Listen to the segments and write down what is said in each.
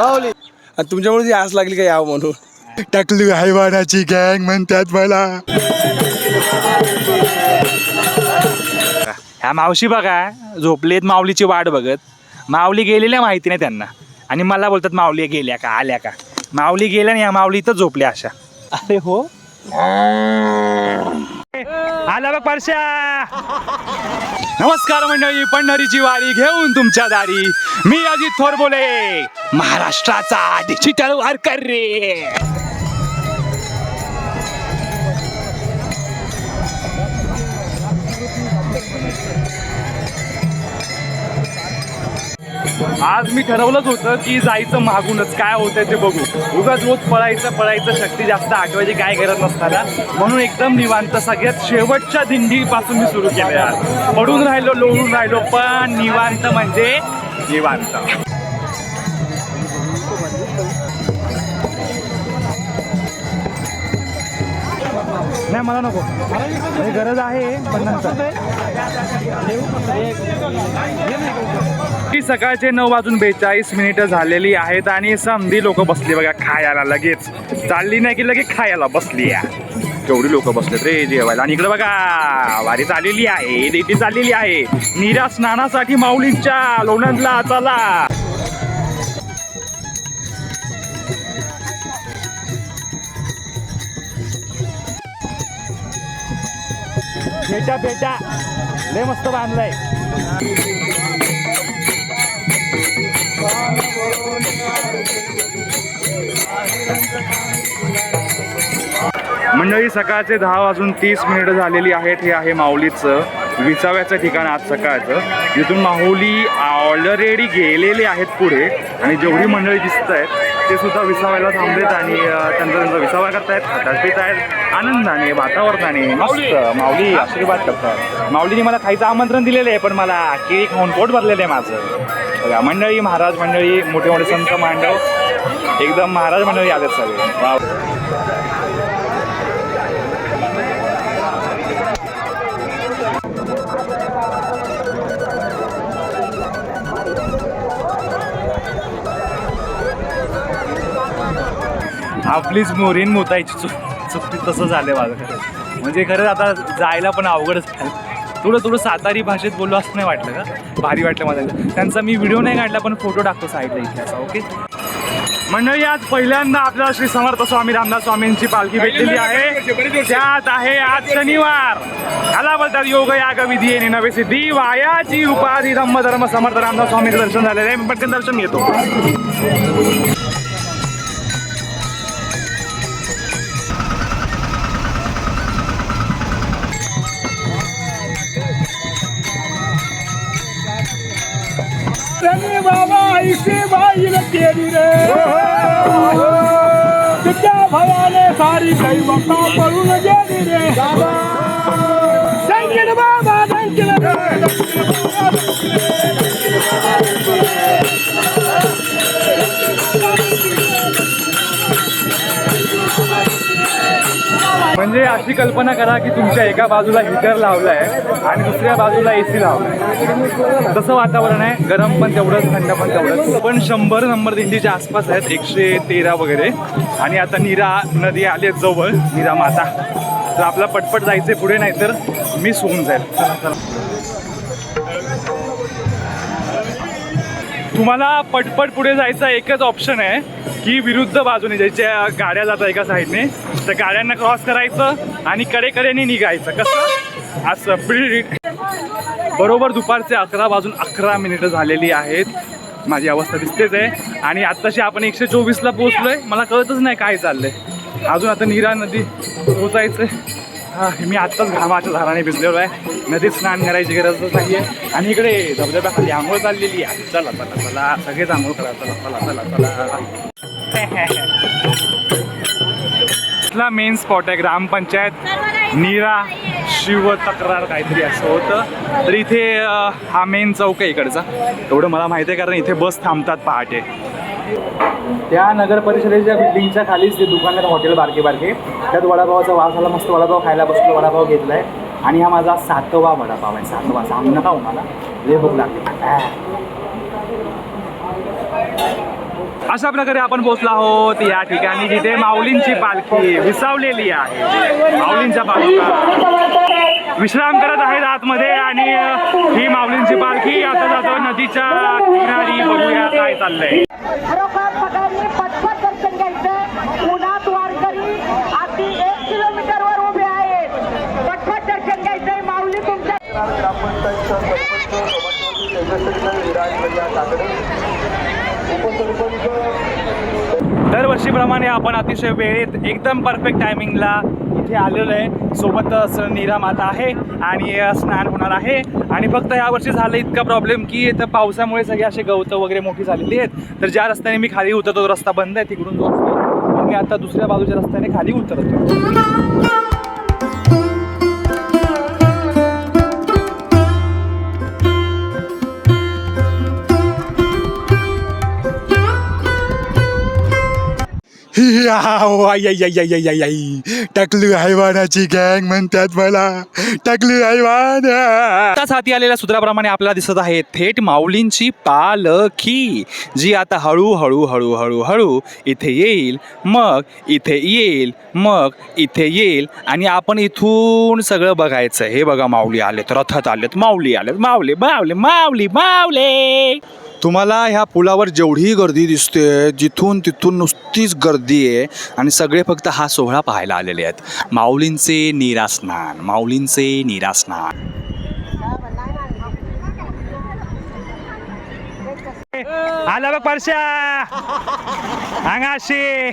आणि तुमच्यामुळे ती आस लागली का यावं म्हणून. टाकली हैवानाची गँग म्हणतात मला. ह्या मावशी बघा झोपलेत माऊलीची वाट बघत. माऊली गेलेल्या माहिती नाही त्यांना. आणि मला बोलतात माऊली गेल्या का आल्या का? माऊली गेल्या आणि या माऊली इथं झोपल्या अशा. अरे हो? आला बघ परशा नमस्कार मंडळी पंढरीची वारी घेऊन तुमच्या दारी. मी अजित थोर बोले महाराष्ट्राचा डिजिटल वारकर रे. आज मी ठरवलंच होतं की जायचं मागूनच काय होतंय ते बघू. उगाच रोज पळायचं पळायचं शक्ती जास्त आठवायची काय करत नसताना. म्हणून एकदम निवांत सगळ्यात शेवटच्या दिंडीपासून मी सुरू केलं आज. पडून राहिलो लोळून राहिलो पण निवांत म्हणजे निवांत. नाही मला नको. गरज आहे पण नंतर. ही सकाळचे नऊ वाजून बेचाळीस मिनिटं झालेली आहेत आणि समधी लोक बसली बघा खायला लगेच. चालली नाही की लगेच खायला बसली या. केवढी लोक बसलेत रे जेवायला. आणि इकडे बघा वारी चाललेली आहे दिंडी चाललेली आहे. निरा स्नानासाठी माऊलींच्या लोणंदला चला. बेटा बेटा लय मस्त बांधलाय. मंडळी सकाळचे दहा वाजून तीस मिनिटं झालेली आहेत. हे आहे माऊलीचं विसाव्याचं ठिकाण आज सकाळचं. जिथून माऊली ऑलरेडी गेलेले आहेत पुढे आणि जेवढी मंडळी दिसत आहेत ते सुद्धा विसाव्याला थांबलेत आणि त्यांचा त्यांचा विसावा करतायत पित आहेत आनंदाने वातावरणाने मस्त. माऊली आशीर्वाद करतात. माऊलीने मला खायचं आमंत्रण दिलेलं आहे पण मला केळी खाऊन पोट भरलेलं आहे माझं. बघा मंडळी महाराज मंडळी मोठे मोठे संत मांडव एकदम महाराज मंडळी आलेत सगळे. वाव. आपलीच मोरीन मोतायची चुक चुकती तसं झालं माझं खरं. म्हणजे खरंच आता जायला पण अवघडच झालं. थोडं थोडं सातारी भाषेत बोललो असं नाही वाटलं का? भारी वाटलं मला. त्यांचा मी व्हिडिओ नाही काढला पण फोटो टाकतो साईडला इथे असा ओके मंडळी आज पहिल्यांदा आपल्याला श्री समर्थ स्वामी रामदास स्वामींची पालखी भेटलेली आहे. त्यात आहे आज शनिवार. याला बोलतात योग याग विधी येणे नवे सिद्धी. वायाची उपाधी धम्म धर्म समर्थ रामदास स्वामींचं दर्शन झालेलं आहे. पटकन दर्शन घेतो. बाईल केली रे तिच्या भयाने सारी दैवता पळून गेली रे म्हणजे अशी कल्पना करा की तुमच्या एका बाजूला हिटर आहे आणि दुसऱ्या बाजूला ए सी लावला आहे तसं वातावरण आहे. गरम पण तेवढंच थंड पण तेवढंच. पण शंभर नंबर दिंडीच्या आसपास आहेत एकशे तेरा वगैरे. आणि आता नीरा नदी आली जवळ नीरा माता. तर आपला पटपट जायचं पुढे नाही तर मिस होऊन जाईल तुम्हाला पटपट पुढे जायचा एकच ऑप्शन आहे की विरुद्ध बाजूने ज्याच्या गाड्या जातात एका साईडने त्या गाड्यांना क्रॉस करायचं आणि कडेकडेने निघायचं. कसं? असं बिल्ड बरोबर दुपारचे अकरा वाजून अकरा मिनिटं झालेली आहेत. माझी अवस्था दिसतेच आहे. आणि आत्ताशी आपण एकशे चोवीसला पोहोचलोय. मला कळतच नाही काय चाललंय. अजून आता नीरा नदी पोचायचं आहे मी आत्ताच घामाच्या धाराने भिजलेलो आहे. नदीत स्नान करायची गरजच नाही आहे आणि इकडे धबधब्याखाली आंघोळ चाललेली आहे. चला चला चला. सगळेच आंघोळ करा. चला चला चला चला. इथला मेन स्पॉट आहे ग्रामपंचायत. नीरा शिव तक्रार काहीतरी असं होतं. तर इथे हा मेन चौक आहे इकडचा. एवढं मला माहिती आहे कारण इथे बस थांबतात पहाटे. त्या नगर परिषदेच्या बिल्डिंगच्या खालीच ते दुकान आहेत हॉटेल बारके बारके. त्यात वडापावाचा वास आला मस्त वडापाव खायला बसलो वडापाव घेतलाय. आणि हा माझा सातवा वडापाव आहे सातवा. सांगू नका मला. लय भूक लागली. अशा प्रकारे आपण पोहोचलो आहोत या ठिकाणी जिथे माऊलींची पालखी विसावलेली आहे. माऊलींच्या पालखी विश्राम करत आहेत आतमध्ये आणि ही माऊलींची पालखी आता जातो नदीच्या किनारी बघूया काय चाललंय. खरोखर दरवर्षीप्रमाणे आपण अतिशय वेळेत एकदम परफेक्ट टायमिंगला इथे आलेलो आहे. सोबतच नीरा माता आहे आणि स्नान होणार आहे. आणि फक्त यावर्षी झालं इतका प्रॉब्लेम की इथं पावसामुळे सगळे असे गवतं वगैरे मोठी झालेली आहेत. तर ज्या रस्त्याने मी खाली उतरतो तो रस्ता बंद आहे तिकडून जो असतो मी आता दुसऱ्या बाजूच्या रस्त्याने खाली उतरतो. टाकलू हैवानाची गँग म्हणतात मला. टाकलू हैवान आताच हाती आलेल्या सूत्राप्रमाणे आपल्याला दिसत आहे थेट माऊलींची पालखी जी आता हळू हळू हळू इथे येईल मग इथे येईल मग इथे येईल आणि आपण इथून सगळं बघायचं. हे बघा माऊली आलेत रथात आलेत माऊली आलेत माऊली माऊली माऊली माऊली. तुम्हाला ह्या पुलावर जेवढी गर्दी दिसते जिथून तिथून नुसतीच गर्दी आहे. आणि सगळे फक्त हा सोहळा पाहायला आलेले आहेत. माऊलींचे निरास्नान माऊलींचे निरास्नान. आला बघ परश्या. अंगाशी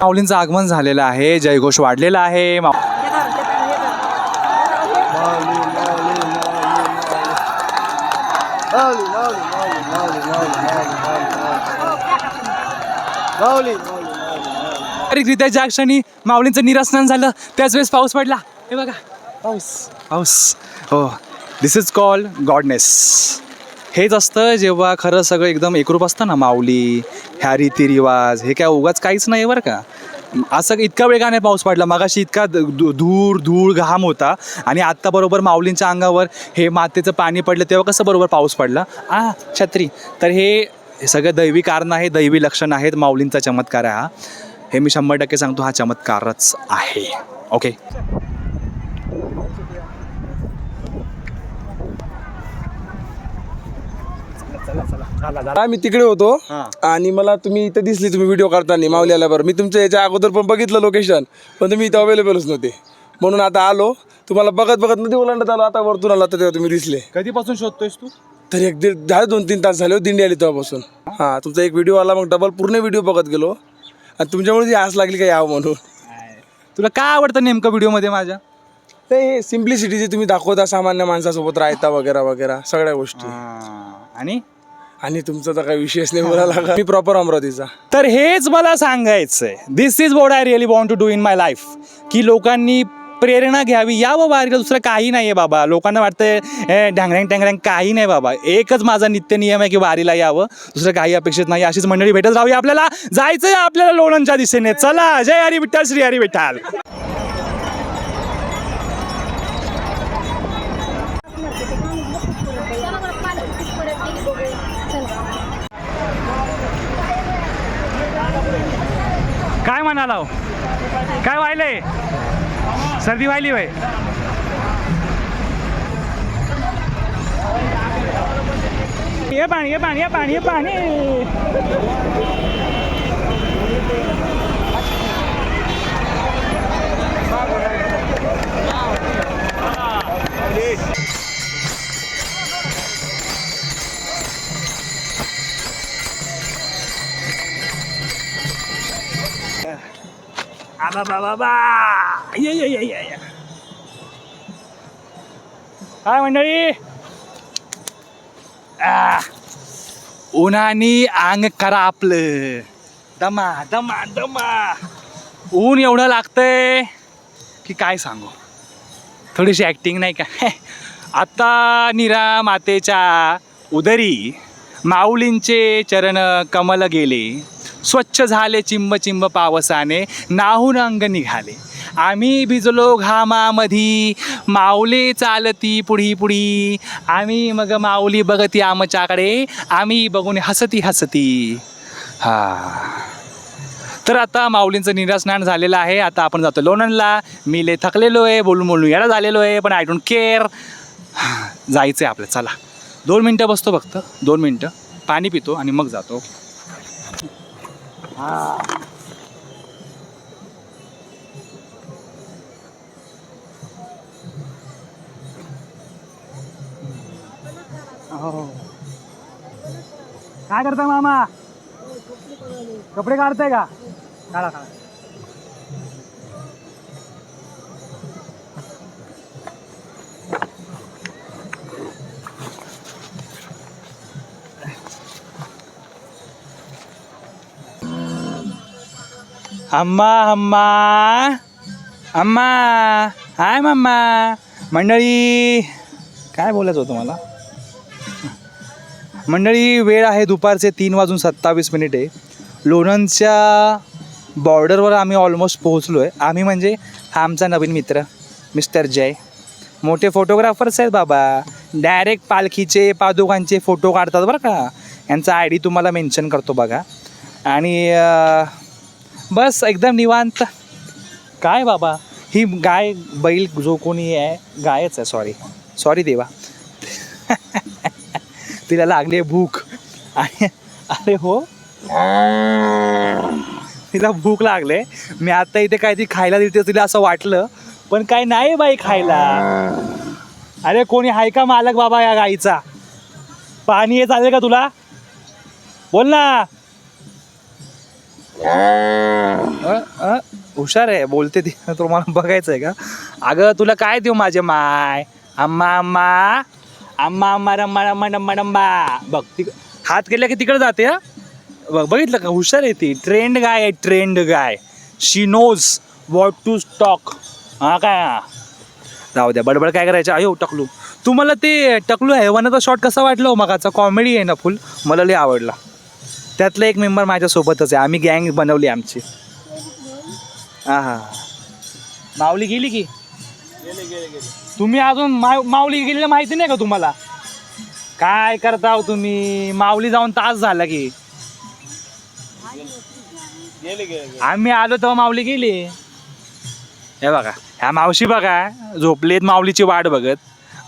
माऊलींचं आगमन झालेलं आहे. जयघोष वाढलेला आहे. मा- पारंपरिकरित्या ज्या क्षणी माऊलींचं निरासनान झालं त्याच वेळेस पाऊस पडला. हे बघा. पाऊस. पाऊस. हो. दिस इज कॉल्ड गॉडनेस हेच असतं जेव्हा खरं सगळं एकदम एकरूप असतं ना माऊली ह्या रीतिरिवाज हे काय उगाच काहीच नाही बरं का? असं इतका वेगाने पाऊस पडला? मगाशी इतका धूर धूळ घाम होता. आणि आत्ता बरोबर माऊलींच्या अंगावर हे मातेचं पाणी पडलं तेव्हा कसं बरोबर पाऊस पडला? आ छत्री. तर हे हे सगळं दैवी कारण आहे दैवी लक्षण आहेत माऊलींचा चमत्कार आहे हा. हे मी शंभर टक्के सांगतो हा चमत्कारच आहे. ओके आम्ही तिकडे होतो. आणि मला तुम्ही इथं दिसली तुम्ही व्हिडिओ काढताना माऊली आल्यावर मी तुमच्या याच्या अगोदर पण बघितलं लोकेशन पण तुम्ही इथं अवेलेबलच नव्हते. म्हणून आता आलो तुम्हाला बघत बघत नदी ओलांडत आलो आता वरतून आला तर तेव्हा तुम्ही दिसले. कधीपासून शोधतोयस तू? तर एक दीड झाले दोन तीन तास झाले हो दिंडी आली तेव्हापासून. हां तुमचा एक व्हिडिओ आला मग डबल पूर्ण व्हिडिओ बघत गेलो. आणि तुमच्यामुळे जी आस लागली का यावं म्हणून. तुला काय आवडतं नेमकं व्हिडिओमध्ये माझ्या? ते सिम्प्लिसिटी जे तुम्ही दाखवता सामान्य माणसासोबत राहता वगैरे वगैरे सगळ्या गोष्टी. आणि? आणि तुमचा तर काही विषयच नाही बोलायला लागला. मी प्रॉपर अमरावतीचा. तर हेच मला सांगायचं आहे this is what I really want to do in my life की लोकांनी प्रेरणा घ्यावी. यावं वारीला दुसरं काही नाही आहे बाबा. लोकांना वाटतंय "ए, ढांगऱ्यांग टँगऱ्यांग काही नाही बाबा. एकच माझा नित्य नियम आहे की वारीला यावं. दुसरं काही अपेक्षित नाही. अशीच मंडळी भेटत राहूया आपल्याला. जायचं आहे आपल्याला लोणंदच्या दिशेने. चला. जय हरी विठ्ठल श्री हरी विठ्ठल. काय हो? काय व्हायलंय? सर्दी व्हायली वय ये पाणी ये पाणी ये पाणी ये पाणी. आबा बाबा बा बा ये ये ये ये काय मंडळी. आ, उन्हानी अंग करा आपलं. दमा दमा दमा. ऊन एवढं लागतंय की काय सांगू? थोडीशी ॲक्टिंग नाही का? आता निरा मातेच्या उदरी माऊलींचे चरण कमल गेले. स्वच्छ झाले चिंब चिंब पावसाने नाहून अंग निघाले. आम्ही भिजलो घामामधी माऊले चालती पुढी पुढी. आम्ही मग माऊली बघती आमच्याकडे आम्ही बघून हसती हसती. हा. तर आता माऊलींचं निरास्नान झालेलं आहे. आता आपण जातो लोणंदला. मी लय थकलेलो आहे बोलून बोलून याला झालेलो आहे पण आय डोंट केअर जायचं आहे आपलं. चला. दोन मिनटं बसतो फक्त. दोन मिनटं. पाणी पितो आणि मग जातो. हो. काय करताय मामा? कपडे काढताय का? काढा काढा. अम्मा अम्मा अम्मा हाय मम्मा मंडळी काय बोलायचं होतं मला? मंडळी वेळ आहे दुपारचे तीन वाजून सत्तावीस मिनिटे. लोणंदच्या बॉर्डरवर आम्ही ऑलमोस्ट पोहोचलो आहे आम्ही म्हणजे हा आमचा नवीन मित्र मिस्टर जय. मोठे फोटोग्राफर्स आहेत बाबा. डायरेक्ट पालखीचे पादुकांचे फोटो काढतात बरं का. यांचा आय डी तुम्हाला मेन्शन करतो बघा. आणि बस एकदम निवांत. काय बाबा? ही गाय बैल जो कोणी आहे गायच आहे सॉरी सॉरी देवा. तिला लागली आहे भूक. आणि अरे हो? तिला भूक लागले. मी आता इथे काहीतरी खायला दिली तिला असं वाटलं. पण काय नाही बाई खायला. अरे कोणी हाय का मालक बाबा या गाईचा? पाणी हे चालेल का तुला? बोल ना. हुशार आहे बोलते ती. तुम्हाला बघायचं आहे का? अगं तुला काय देऊ माझे माय? अम्मा अम्मा. अम्मा अम्मा रम्मा रम्मा डम्मा डम्बा बघ तिक हात केला की तिकडे जाते हा? बघ बघितलं का? हुशार आहे ती. ट्रेंड गाय आहे trend guy she knows what to stock हा काय जाऊ द्या बडबड काय करायचं? अयो टकलू. तुम्हाला ते टकलू हैवानाचा शॉट कसा वाटला हो मगाचा? कॉमेडी आहे ना फुल मला लय आवडला. त्यातला एक मेंबर माझ्यासोबतच आहे. आम्ही गँग बनवली आमची. हा हा माऊली गेली की? तुम्ही अजून माव माऊली गेलेलं माहिती नाही का तुम्हाला? काय करता हो तुम्ही? माऊली जाऊन तास झाला की. आम्ही आलो तेव्हा माऊली गेली. हे बघा ह्या मावशी बघा झोपलेत माऊलीची वाट बघत.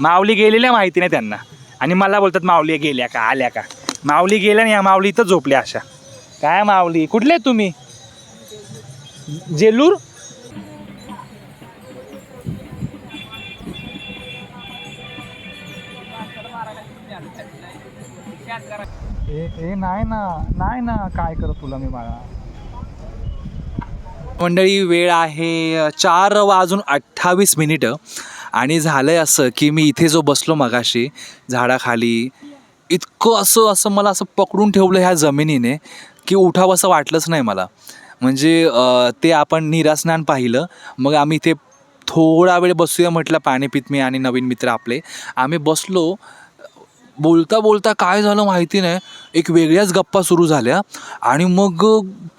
माऊली गेलेल्या माहिती नाही त्यांना. आणि मला बोलतात माऊली गेल्या का आल्या का? माऊली गेल्या आणि माऊली इथं झोपल्या अशा. काय माऊली? कुठले तुम्ही? जेलूर? ए ए नाही ना नाही ना. काय करत तुला मी बाळा? मंडळी वेळ आहे चार वाजून अठ्ठावीस मिनिटं. आणि झालं आहे असं की मी इथे जो बसलो मगाशी झाडाखाली इतकं असं असं मला असं पकडून ठेवलं ह्या जमिनीने की उठावं असं वाटलंच नाही मला. म्हणजे ते आपण निरास्नान पाहिलं. मग आम्ही ते थोडा वेळ बसूया म्हटलं पाणी पित मी आणि नवीन मित्र आपले. आम्ही बसलो. बोलता बोलता काय झालं माहिती नाही. एक वेगळ्याच गप्पा सुरू झाल्या. आणि मग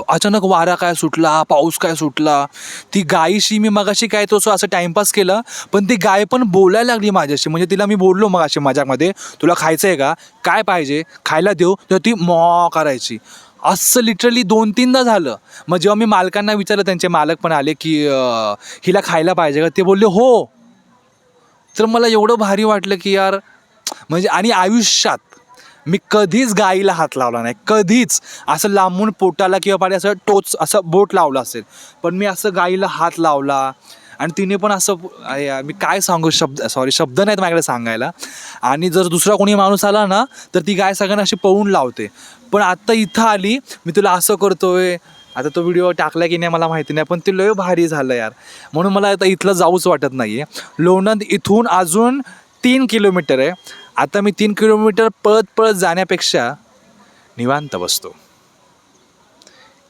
अचानक वारा काय सुटला पाऊस काय सुटला? ती गायीशी मी मगाशी काय तो असं टाईमपास केला पण ती गाय पण बोलायला लागली माझ्याशी. म्हणजे तिला मी बोललो मगाशी माझ्यामध्ये तुला खायचं आहे का? काय पाहिजे? खायला देऊ. तर ती मॉ करायची. असं लिटरली दोन तीनदा झालं. मग जेव्हा मी मालकांना विचारलं त्यांचे मालक पण आले की हिला खायला पाहिजे का? ते बोलले हो. तर मला एवढं भारी वाटलं की यार म्हणजे आणि आयुष्यात मी कधीच गाईला हात लावला नाही. कधीच. असं लांबून पोटाला किंवा पाणी असं टोच असं बोट लावलं असेल. पण मी असं गाईला हात लावला. आणि तिने पण असं मी काय सांगू शब्द सॉरी शब्द नाहीत माझ्याकडे सांगायला. आणि जर दुसरा कोणी माणूस आला ना तर ती गाय सगळ्यांना अशी पळून लावते. पण आत्ता इथं आली मी तुला असं करतोय. आता तो व्हिडिओ टाकला की नाही मला माहिती नाही पण ते लय भारी झालं यार. म्हणून मला आता इथलं जाऊच वाटत नाही आहे लोणंद इथून अजून तीन किलोमीटर आहे. आता मी तीन किलोमीटर पळत पळत जाण्यापेक्षा निवांत बसतो.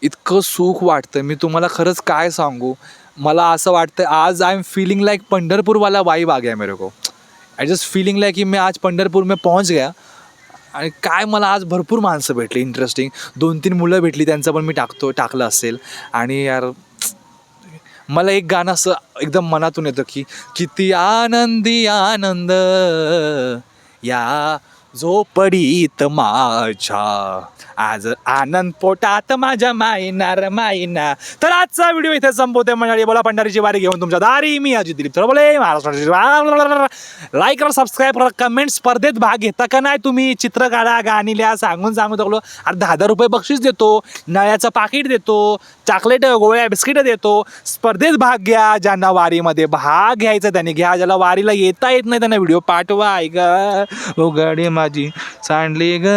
इतकं सुख वाटतं. मी तुम्हाला खरंच काय सांगू? मला असं वाटतं आज आय एम फीलिंग लाईक पंढरपूरवाला वाईब आ गया मेरे को. आय जस्ट फीलिंग लाईक की मी आज पंढरपूर मी पहुंच गया. आणि काय मला आज भरपूर माणसं भेटली इंटरेस्टिंग दोन तीन मुलं भेटली त्यांचं पण मी टाकतो टाकलं असेल. आणि यार मला एक गाणं असं एकदम मनातून येतं की किती आनंदी आनंद. या झोपडीत माझ्या. आज आनंद पोटात माझ्या माईनार मायना. तर आजचा व्हिडिओ इथे संपवते. मंडळी बोला पंढरीची वारी घेऊन तुमच्या दारी. मी अजित दिलीप तर बोले महाराष्ट्राची लाईक करा सबस्क्राईब करा कमेंट स्पर्धेत भाग घेता का नाही तुम्ही? चित्र काढा गाणी लिहा सांगून सांगू टाकलो. अरे दहा दहा रुपये बक्षीस देतो. नळ्याचं पाकिट देतो. चॉकलेट गोळ्या बिस्किट देतो. स्पर्धेत भाग घ्या. ज्यांना वारीमध्ये भाग घ्यायचा त्यांनी घ्या. ज्याला वारीला येता येत नाही त्यांना व्हिडिओ पाठवा. ऐका उघडी मग माझी सांडली ग.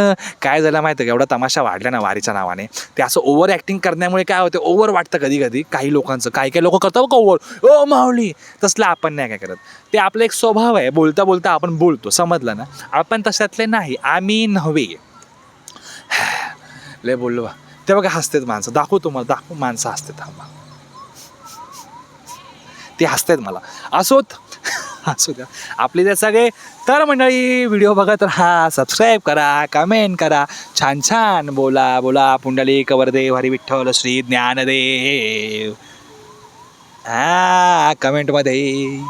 काय झालं माहिती का? एवढा तमाशा वाढला ना वारीच्या नावाने. ते असं ओव्हर ॲक्टिंग करण्यामुळे काय होतं? ओव्हर वाटतं कधी कधी काही लोकांचं. काही काही लोक करतात का ओव्हर ओ माऊली! तसलं आपण नाही काय करत. ते आपलं एक स्वभाव आहे. बोलता बोलता आपण बोलतो. समजलं ना? आपण तशातले नाही. आम्ही नव्हे. लय बोललो बा. ते बघा हसतेत माणसं. दाखवू तुम्हाला. दाखवू माणसं हसतात. थांबा. ते हसतायत मला. असोत. असू द्या. आपले ते सगळे तर मंडळी व्हिडिओ बघत राहा सबस्क्राईब करा कमेंट करा. छान छान बोला बोला पुंडली कवरदेव हरी विठ्ठल श्री ज्ञानदेव. हा कमेंटमध्ये